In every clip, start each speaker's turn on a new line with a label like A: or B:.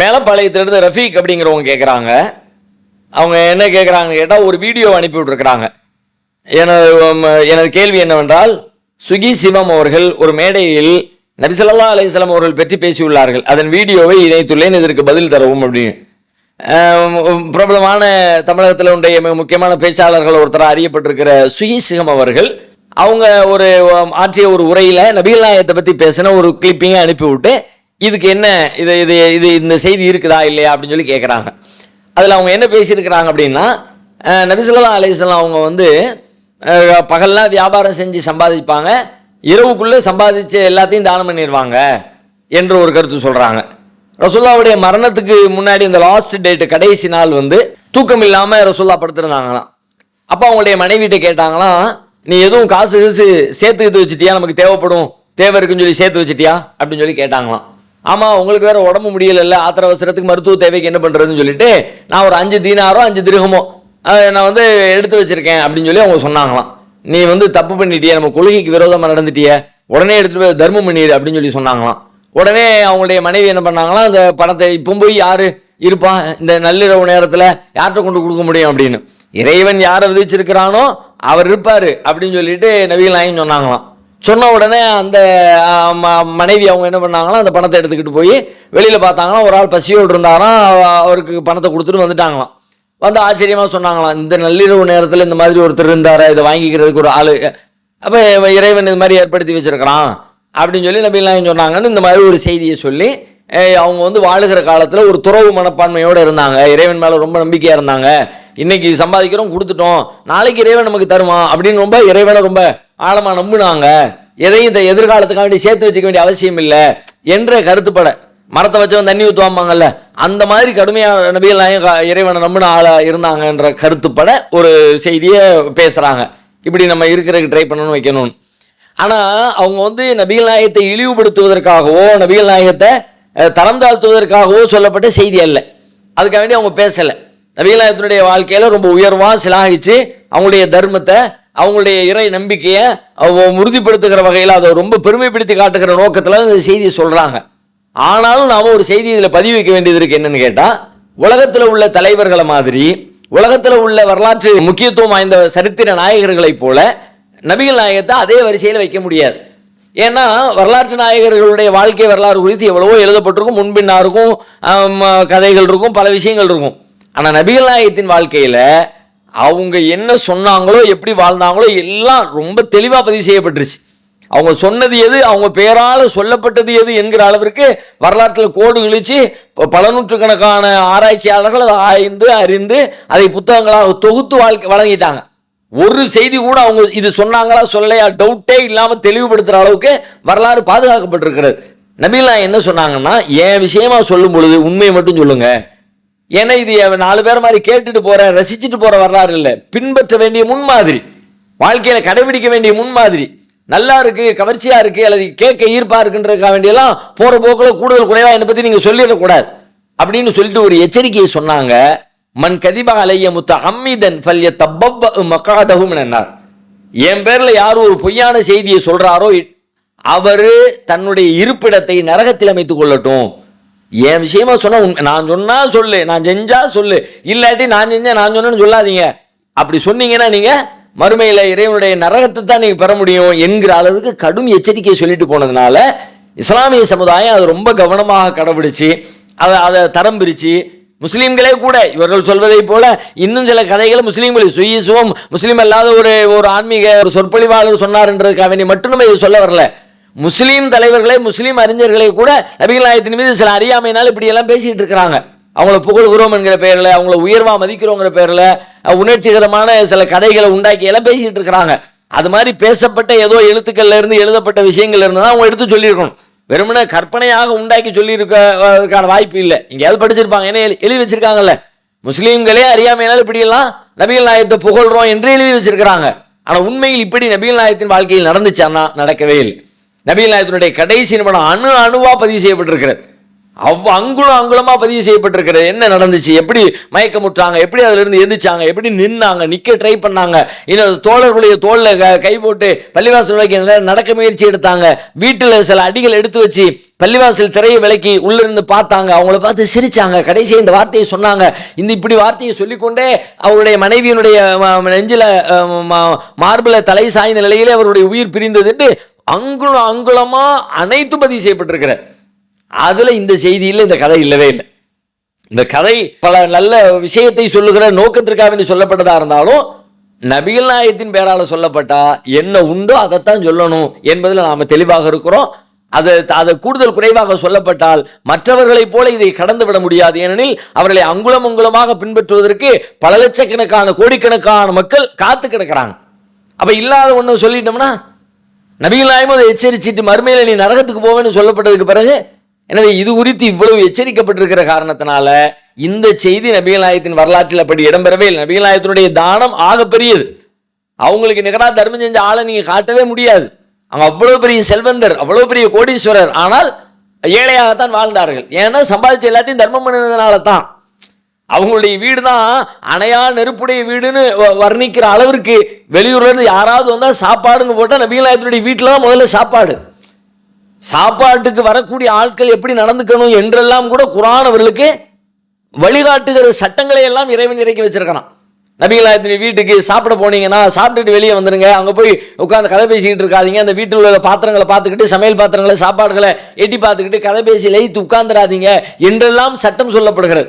A: மேலப்பாளையத்திலிருந்து ரஃபீக் அப்படிங்கிறவங்க கேட்குறாங்க அவங்க என்ன கேட்குறாங்கன்னு கேட்டால் ஒரு வீடியோ அனுப்பி விட்டுருக்குறாங்க. எனது எனது கேள்வி என்னவென்றால் சுகி சிவம் அவர்கள் ஒரு மேடையில் நபிசல்லா அலைஹிஸ்ஸலாம் அவர்கள் பற்றி பேசியுள்ளார்கள். அதன் வீடியோவை இணைத்துள்ளேன் இதற்கு பதில் தரவும் அப்படின்னு. பிரபலமான தமிழகத்தில் உடைய மிக முக்கியமான பேச்சாளர்கள் ஒருத்தராக அறியப்பட்டிருக்கிற சுகி சிவம் அவர்கள் அவங்க ஒரு ஆற்றிய ஒரு உரையில் நபிகள் நாயத்தை பற்றி பேசின ஒரு கிளிப்பிங்கை அனுப்பிவிட்டு இதுக்கு என்ன இது இது இது இந்த செய்தி இருக்குதா இல்லையா அப்படின்னு சொல்லி கேட்குறாங்க அதில் அவங்க என்ன பேசியிருக்கிறாங்க அப்படின்னா அஹ், நபிசல்லா அவங்க வந்து பகல்லாம் வியாபாரம் செஞ்சு சம்பாதிப்பாங்க இரவுக்குள்ளே சம்பாதிச்சு எல்லாத்தையும் தானம் பண்ணிடுவாங்க என்று ஒரு கருத்து சொல்கிறாங்க ரசுல்லாவுடைய மரணத்துக்கு முன்னாடி இந்த லாஸ்ட் டேட்டு கடைசி நாள் வந்து தூக்கம் இல்லாமல் ரசுல்லா படுத்திருந்தாங்களாம். அப்போ அவங்களுடைய மனைவிட்ட கேட்டாங்களாம் நீ எதுவும் காசு கீசு சேர்த்து வச்சுட்டியா வச்சிட்டியா? நமக்கு தேவைப்படும் தேவை இருக்குன்னு சொல்லி சேர்த்து வச்சிட்டியா? அப்படின்னு சொல்லி கேட்டாங்களாம். ஆமாம் உங்களுக்கு வேறு உடம்பு முடியலைல்ல ஆத்திர அவசரத்துக்கு மருத்துவ தேவைக்கு என்ன பண்ணுறதுன்னு சொல்லிட்டு நான் ஒரு அஞ்சு தீனாரோ அஞ்சு திருகமோ அதை நான் வந்து எடுத்து வச்சுருக்கேன் அப்படின்னு சொல்லி அவங்க சொன்னாங்களாம். நீ வந்து தப்பு பண்ணிட்டியே நம்ம கொள்கைக்கு விரோதமாக நடந்துட்டியே உடனே எடுத்துகிட்டு போய் தர்மம் பண்ணிடு அப்படின்னு சொல்லி சொன்னாங்களாம். உடனே அவங்களுடைய மனைவி என்ன பண்ணாங்களாம் அந்த பணத்தை இப்போ போய் யார் இருப்பான் இந்த நள்ளிரவு நேரத்தில் யார்கிட்ட கொண்டு கொடுக்க முடியும் அப்படின்னு. இறைவன் யாரை விதிச்சிருக்கிறானோ அவர் இருப்பார் அப்படின்னு சொல்லிட்டு நபிகள் நாயகம் சொன்னாங்களாம். சொன்ன உடனே அந்த ம- மனைவி அவங்க என்ன பண்ணாங்களாம் அந்த பணத்தை எடுத்துக்கிட்டு போய் வெளியில் பார்த்தாங்களாம். ஒரு ஆள் பசியோடு இருந்தாராம். அவருக்கு பணத்தை கொடுத்துட்டு வந்துட்டாங்களாம். வந்து ஆச்சரியமாக சொன்னாங்களாம். இந்த நள்ளிரவு நேரத்தில் இந்த மாதிரி ஒருத்தர் இருந்தாரா? இதை வாங்கிக்கிறதுக்கு ஒரு ஆள். அப்போ இறைவன் இது மாதிரி ஏற்படுத்தி வச்சிருக்கிறான். அப்படின்னு சொல்லி நபிகள் சொன்னாங்கன்னு இந்த மாதிரி ஒரு செய்தியை சொல்லி அவங்க வந்து வாழுகிற காலத்தில் ஒரு துறவு மனப்பான்மையோடு இருந்தாங்க. இறைவன் மேலே ரொம்ப நம்பிக்கையாக இருந்தாங்க. இன்னைக்கு சம்பாதிக்கிறோம் கொடுத்துட்டோம். நாளைக்கு இறைவன் நமக்கு தருவான் அப்படின்னு ரொம்ப இறைவனை ரொம்ப ஆழமாக நம்பினாங்க. எதையும் இந்த எதிர்காலத்துக்காக வேண்டி சேர்த்து வச்சுக்க வேண்டிய அவசியம் இல்லை என்ற கருத்துப்பட. மரத்தை வச்சவன் தண்ணி ஊற்றுவாம்பாங்கல்ல அந்த மாதிரி கடுமையான நபிகள் இறைவனை நம்பின ஆளாக இருந்தாங்கன்ற கருத்துப்பட ஒரு செய்தியை பேசுகிறாங்க இப்படி நம்ம இருக்கிறதுக்கு ட்ரை பண்ணணும்னு வைக்கணும்னு ஆனால் அவங்க வந்து நபிகள் நாயகத்தை இழிவுபடுத்துவதற்காகவோ நபிகள் நாயகத்தை தரம் தாழ்த்துவதற்காகவோ சொல்லப்பட்ட செய்தி அல்ல. அதுக்காக வேண்டி அவங்க பேசலை. நபிகள் நாயகத்தினுடைய வாழ்க்கையில் ரொம்ப உயர்வாக சிலாகிச்சு அவங்களுடைய தர்மத்தை அவங்களுடைய இறை நம்பிக்கையை உறுதிப்படுத்துகிற வகையில் அதை ரொம்ப பெருமைப்படுத்தி காட்டுகிற நோக்கத்தில் இந்த செய்தியை சொல்கிறாங்க ஆனாலும் நாம் ஒரு செய்தி இதில் பதிவு வைக்க வேண்டியது இருக்கு என்னன்னு கேட்டால் உலகத்தில் உள்ள தலைவர்களை மாதிரி உலகத்தில் உள்ள வரலாற்று முக்கியத்துவம் வாய்ந்த சரித்திர நாயகர்களைப் போல நபிகள் நாயகத்தை அதே வரிசையில் வைக்க முடியாது. ஏன்னா வரலாற்று நாயகர்களுடைய வாழ்க்கை வரலாறு குறித்து எவ்வளவோ எழுதப்பட்டிருக்கும் முன்பின்னா இருக்கும் கதைகள் இருக்கும் பல விஷயங்கள் இருக்கும். ஆனால் நபிகள் நாயகத்தின் வாழ்க்கையில் அவங்க என்ன சொன்னாங்களோ எப்படி வாழ்ந்தாங்களோ எல்லாம் ரொம்ப தெளிவாக பதிவு செய்யப்பட்டுருச்சு. அவங்க சொன்னது எது அவங்க பேரால் சொல்லப்பட்டது எது என்கிற அளவிற்கு வரலாற்றில் கோடு கிழிச்சு பல நூற்றுக்கணக்கான ஆராய்ச்சியாளர்கள் அதை ஆய்ந்து அறிந்து அதை புத்தகங்களாக தொகுத்து வாழ்க்கை வழங்கிட்டாங்க. ஒரு செய்தி கூட அவங்க இது சொன்னாங்களா சொல்லையா டவுட்டே இல்லாமல் தெளிவுபடுத்துகிற அளவுக்கு வரலாறு பாதுகாக்கப்பட்டிருக்கிறது. நபீலா என்ன சொன்னாங்கன்னா என் விஷயமா சொல்லும் பொழுது உண்மையை மட்டும் சொல்லுங்கள் ஏன்னா இது நாலு பேர் மாதிரி கேட்டுட்டு போற ரசிச்சுட்டு போற வரலாறு இல்லை. பின்பற்ற வேண்டிய முன்மாதிரி வாழ்க்கையில கடைபிடிக்க வேண்டிய முன்மாதிரி நல்லா இருக்கு கவர்ச்சியா இருக்கு அல்லது கேட்க ஈர்ப்பா இருக்குன்றதுக்காக வேண்டியெல்லாம் போற போக்கில் கூடுதல் குறைவா என்னை பத்தி நீங்க சொல்லிடக்கூடாது அப்படின்னு சொல்லிட்டு ஒரு எச்சரிக்கையை சொன்னாங்க. மன் கதிபா அலைய முத்த அம்மிதன் பல்ய தப்பவ் மக்காதகும் என்னார் என் பேர்ல யார் ஒரு பொய்யான செய்தியை சொல்றாரோ அவரு தன்னுடைய இருப்பிடத்தை நரகத்தில் அமைத்துக் கொள்ளட்டும். என் விஷயமா சொன்னால் உங் நான் சொன்னால் சொல்லு நான் செஞ்சால் சொல்லு. இல்லாட்டி நான் செஞ்சேன் நான் சொன்னேன்னு சொல்லாதீங்க. அப்படி சொன்னீங்கன்னா நீங்கள் மறுமையில் இறைவனுடைய நரகத்தை தான் நீங்கள் பெற முடியும் என்கிற அளவுக்கு கடும் எச்சரிக்கையை சொல்லிட்டு போனதுனால இஸ்லாமிய சமுதாயம் அது ரொம்ப கவனமாக கடைபிடிச்சு அதை அதை தரம் பிரித்து முஸ்லீம்களே கூட இவர்கள் சொல்வதை போல இன்னும் சில கதைகளை முஸ்லீம்களை சுயசுவம் முஸ்லீம் அல்லாத ஒரு ஒரு ஆன்மீக ஒரு சொற்பொழிவாளர் சொன்னார்ன்றதுக்காக வேண்டி மட்டும் நம்ம இது சொல்ல வரல. முஸ்லீம் தலைவர்களே முஸ்லீம் அறிஞர்களே கூட நபிகள் மீது சில அறியாமையினால் இப்படி எல்லாம் பேசிட்டு இருக்கிறாங்க. அவங்கள புகழ்கிறோம் என்கிற பேரில் அவங்கள உயர்வா மதிக்கிறோங்கிற பேரில் உணர்ச்சிகரமான சில கதைகளை உண்டாக்கி எல்லாம் பேசிட்டு இருக்கிறாங்க. அது மாதிரி பேசப்பட்ட ஏதோ எழுத்துக்கள்ல இருந்து எழுதப்பட்ட விஷயங்கள்ல இருந்து தான் அவங்க எடுத்து சொல்லியிருக்கணும். வெறுமனே கற்பனையாக உண்டாக்கி சொல்லியிருக்கான வாய்ப்பு இல்லை. எங்கேயாவது படிச்சிருப்பாங்க ஏன்னா எழு- எழுதி வச்சிருக்காங்கல்ல. முஸ்லீம்களே அறியாமையினால் இப்படியெல்லாம் நபிகள் நாயத்தை புகழ்றோம் என்று எழுதி வச்சிருக்கிறாங்க. ஆனால் உண்மையில் இப்படி நபிகள் நாயத்தின் வாழ்க்கையில் நடந்துச்சான்னா நடக்கவே இல்லை. நபிகள் நாயகத்தினுடைய கடைசி நிமிடம் அணு அணுவா பதிவு செய்யப்பட்டிருக்கிறது. அவ் அங்குலம் அங்குலமா பதிவு செய்யப்பட்டிருக்கிறது. என்ன நடந்துச்சு? எப்படி மயக்கமுட்டாங்க எப்படி அதிலிருந்து எந்திரிச்சாங்க? எப்படி நின்னாங்க? நிற்க ட்ரை பண்ணாங்க? இன்னும் தோழர்களுடைய தோளில் க- கை போட்டு பள்ளிவாசல் வரைக்கும் நடக்க முயற்சி எடுத்தாங்க. வீட்டில் சில அடிகள் எடுத்து வச்சு பள்ளிவாசல் திரையை விலக்கி உள்ளிருந்து பார்த்தாங்க. அவங்கள பார்த்து சிரிச்சாங்க. கடைசியாக இந்த வார்த்தையை சொன்னாங்க. இந்த இப்படி வார்த்தையை சொல்லிக்கொண்டே அவருடைய மனைவியினுடைய நெஞ்சில் நெஞ்சில மார்பில தலை சாய்ந்த நிலையிலே அவருடைய உயிர் பிரிந்தது அங்குளம் அங்குலமாக அனைத்து பதிவு செய்யப்பட்டிருக்கிற. அதில் இந்த செய்தியில் இந்த கதை இல்லவே இல்லை. இந்த கதை பல நல்ல விஷயத்தை சொல்லுகிற நோக்கத்திற்காக வேண்டி சொல்லப்பட்டதாக இருந்தாலும் நபிகள் நாயகத்தின் பேரால் சொல்லப்பட்டா என்ன உண்டோ அதைத்தான் சொல்லணும் என்பதில் நாம் தெளிவாக இருக்கிறோம். அதை அதை கூடுதல் குறைவாக சொல்லப்பட்டால் மற்றவர்களைப் போல இதை கடந்து விட முடியாது. ஏனெனில் அவர்களை அங்குலம் அங்குலமாக பின்பற்றுவதற்கு பல லட்சக்கணக்கான கோடிக்கணக்கான மக்கள் காத்து கிடக்கிறாங்க. அப்போ இல்லாத ஒன்று சொல்லிட்டோம்னா நபிகள் நாயகம் அதை எச்சரிச்சிட்டு மறுமையில் நீ நரகத்துக்கு போவேன்னு சொல்லப்பட்டதுக்கு பிறகு எனவே இது குறித்து இவ்வளவு எச்சரிக்கப்பட்டிருக்கிற காரணத்தினால இந்த செய்தி நபிகநாயகத்தின் வரலாற்றில் அப்படி இடம்பெறவே இல்லை. நபிகள் தானம் ஆகப்பெரியது அவங்களுக்கு நிகராக தர்மம் செஞ்ச ஆளை நீங்கள் காட்டவே முடியாது. அவங்க அவ்வளோ பெரிய செல்வந்தர் அவ்வளோ பெரிய கோடீஸ்வரர். ஆனால் ஏழையாகத்தான் வாழ்ந்தார்கள். ஏன்னா சம்பாதிச்ச எல்லாத்தையும் தர்மம் பண்ணதுனால தான் அவங்களுடைய வீடு தான் அணையா நெருப்புடைய வீடுன்னு வ- வர்ணிக்கிற அளவிற்கு வெளியூர்லேருந்து யாராவது வந்தால் சாப்பாடுன்னு போட்டால் நபிகளாயத்தினுடைய வீட்டில் தான் முதல்ல சாப்பாடு. சாப்பாட்டுக்கு வரக்கூடிய ஆட்கள் எப்படி நடந்துக்கணும் என்றெல்லாம் கூட குரான் அவர்களுக்கு வழிகாட்டுகிற சட்டங்களை எல்லாம் இறைவன் இறக்கி வச்சிருக்கிறான். நபிகளாயத்தினுடைய வீட்டுக்கு சாப்பிட போனீங்கன்னா சாப்பிட்டுட்டு வெளியே வந்துடுங்க அங்கே போய் உட்காந்து கதை பேசிக்கிட்டு இருக்காதீங்க. அந்த வீட்டில் உள்ள பாத்திரங்களை பார்த்துக்கிட்டு சமையல் பாத்திரங்களை சாப்பாடுகளை எட்டி பார்த்துக்கிட்டு கதை பேசி லயித்து உட்காந்துடாதீங்க என்றெல்லாம் சட்டம் சொல்லப்படுகிறது.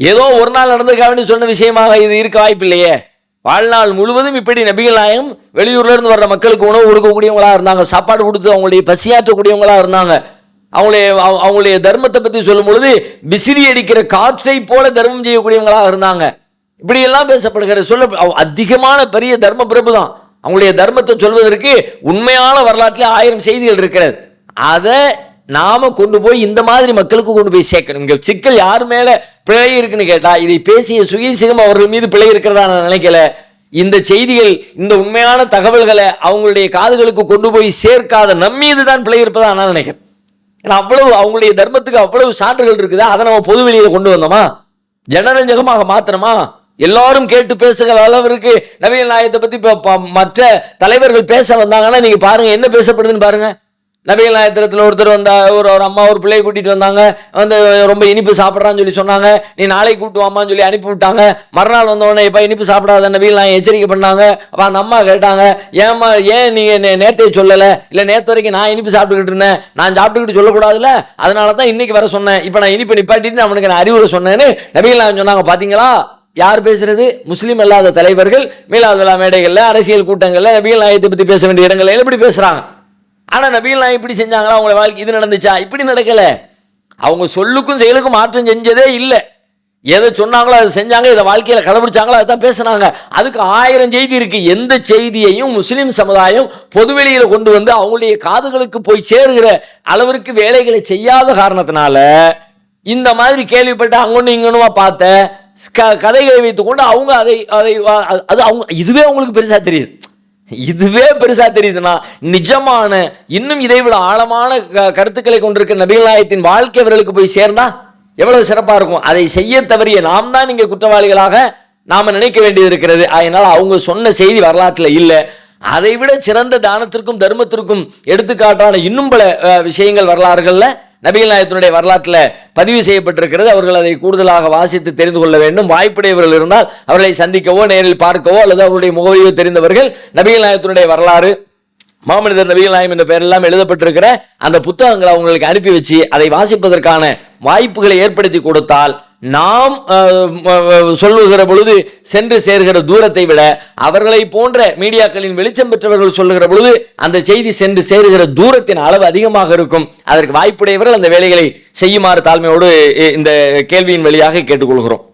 A: ஏதோ ஒரு நாள் நடந்ததுக்காக சொன்ன விஷயமாக இது இருக்க வாய்ப்பில்லையே. வாழ்நாள் முழுவதும் இப்படி நபிகள் நாயகம் வெளியூர்ல இருந்து வர்ற மக்களுக்கு உணவு கொடுக்கக்கூடியவங்களா இருந்தாங்க சாப்பாடு கொடுத்து அவங்களுடைய பசியாற்றக்கூடியவங்களா இருந்தாங்க. அவங்களுடைய அவங்களுடைய தர்மத்தை பத்தி சொல்லும் பொழுது விசிறி அடிக்கிற காற்றை போல தர்மம் செய்யக்கூடியவங்களா இருந்தாங்க. இப்படி எல்லாம் பேசப்படுகிற சொல்ல அதிகமான பெரிய தர்ம பிரபு தான். அவங்களுடைய தர்மத்தை சொல்வதற்கு உண்மையான வரலாற்றில் ஆயிரம் செய்திகள் இருக்கிறது. அதை நாம கொண்டு போய் இந்த மாதிரி மக்களுக்கு கொண்டு போய் சேர்க்கணும். இங்க சிக்கல் யார் மேல பிழை இருக்குன்னு கேட்டா இதை பேசிய சுகீசிகம் அவர்கள் மீது பிழை இருக்கிறதா நான் நினைக்கல. இந்த செய்திகள் இந்த உண்மையான தகவல்களை அவங்களுடைய காதுகளுக்கு கொண்டு போய் சேர்க்காத நம்மீது தான் பிழை இருப்பதா நான் நினைக்கிறேன். ஏன்னா அவ்வளவு அவங்களுடைய தர்மத்துக்கு அவ்வளவு சான்றுகள் இருக்குது? அதை நம்ம பொது வெளியில கொண்டு வந்தோமா? ஜனரஞ்சகமாக மாத்திரமா எல்லாரும் கேட்டு பேசுகிற அளவிற்கு நவீன நாயகத்தை பத்தி மற்ற தலைவர்கள் பேச வந்தாங்கன்னா நீங்க பாருங்க என்ன பேசப்படுதுன்னு பாருங்க. நபிகள் நாயத்திரத்தில் ஒருத்தர் வந்தா ஒரு ஒரு அம்மா ஒரு பிள்ளையை கூட்டிட்டு வந்தாங்க. வந்து ரொம்ப இனிப்பு சாப்பிட்றான்னு சொல்லி சொன்னாங்க. நீ நாளைக்கு கூப்பிட்டு வாமான்னு சொல்லி அனுப்பி விட்டாங்க. மறுநாள் வந்தவொடனே இப்போ இனிப்பு சாப்பிடாத நபிகள் நான் எச்சரிக்கை பண்ணாங்க. அப்போ அந்த அம்மா கேட்டாங்க ஏம்மா ஏன் நீங்க நே சொல்லலை? இல்லை நேற்று வரைக்கும் நான் இனிப்பு சாப்பிட்டுக்கிட்டு இருந்தேன். நான் சாப்பிட்டுக்கிட்டு சொல்லக்கூடாதுல்ல? அதனால தான் இன்னைக்கு வர சொன்னேன். இப்போ நான் இனிப்பு நிப்பாட்டிட்டு அவனுக்கு நான் அறிவுரை சொன்னேன்னு நபிகள் நாயகம் சொன்னாங்க. பார்த்தீங்களா யார் பேசுறது? முஸ்லீம் அல்லாத தலைவர்கள் மீளாதலா மேடைகளில் அரசியல் கூட்டங்களில் நபிகள் நாயத்தை பற்றி பேச வேண்டிய இடங்களில் எப்படி பேசுகிறாங்க ஆனால் ஆனா நபிகள் இப்படி செஞ்சாங்களா? அவங்கள வாழ்க்கை இது நடந்துச்சா? இப்படி நடக்கலை. அவங்க சொல்லுக்கும் செயலுக்கும் மாற்றம் செஞ்சதே இல்லை. எதை சொன்னாங்களோ அதை செஞ்சாங்க இதை வாழ்க்கையில் கடைபிடிச்சாங்களோ தான் பேசுனாங்க. அதுக்கு ஆயிரம் செய்தி இருக்குது எந்த செய்தியையும் முஸ்லீம் சமுதாயம் பொதுவெளியில் கொண்டு வந்து அவங்களுடைய காதுகளுக்கு போய் சேருகிற அளவிற்கு வேலைகளை செய்யாத காரணத்தினால இந்த மாதிரி கேள்விப்பட்டு அங்கொன்னு இங்கொன்னுமா பார்த்த க- கதைகளை வைத்துக்கொண்டு அவங்க அதை அதை அது அவங்க இதுவே அவங்களுக்கு பெருசாக தெரியுது. இதுவே பெருசா தெரியுதுன்னா நிஜமான இன்னும் இதைவிட ஆழமான க- கருத்துக்களை கொண்டிருக்கிற நபிகளாயத்தின் வாழ்க்கை அவர்களுக்கு போய் சேர்ந்தா எவ்வளவு சிறப்பா இருக்கும். அதை செய்ய தவறிய நாம் தான் இங்க குற்றவாளிகளாக நாம நினைக்க வேண்டியது இருக்கிறது. அதனால அவங்க சொன்ன செய்தி வரலாற்றுல இல்லை. அதை விட சிறந்த தானத்திற்கும் தர்மத்திற்கும் எடுத்துக்காட்டான இன்னும் பல விஷயங்கள் வரலாறுகள்ல நபிகள் நாயகத்தினுடைய வரலாற்றில் பதிவு செய்யப்பட்டிருக்கிறது. அவர்கள் அதை கூடுதலாக வாசித்து தெரிந்து கொள்ள வேண்டும். வாய்ப்புடையவர்கள் இருந்தால் அவர்களை சந்திக்கவோ நேரில் பார்க்கவோ அல்லது அவருடைய முகவரியோ தெரிந்தவர்கள் நபிகள் நாயகத்தினுடைய வரலாறு மாமனிதர் நபிகள் நாயம் என்ற பெயரெல்லாம் எழுதப்பட்டிருக்கிற அந்த புத்தகங்களை அவங்களுக்கு அனுப்பி வச்சு அதை வாசிப்பதற்கான வாய்ப்புகளை ஏற்படுத்தி கொடுத்தால் நாம் சொல்லுகிற பொழுது சென்று சேர்கிற தூரத்தை விட அவர்களை போன்ற மீடியாக்களின் வெளிச்சம் பெற்றவர்கள் சொல்லுகிற பொழுது அந்த செய்தி சென்று சேருகிற தூரத்தின் அளவு அதிகமாக இருக்கும். அதற்கு வாய்ப்புடையவர்கள் அந்த வேலைகளை செய்யுமாறு தாழ்மையோடு இந்த கேள்வியின் வழியாக கேட்டுக்கொள்கிறோம்.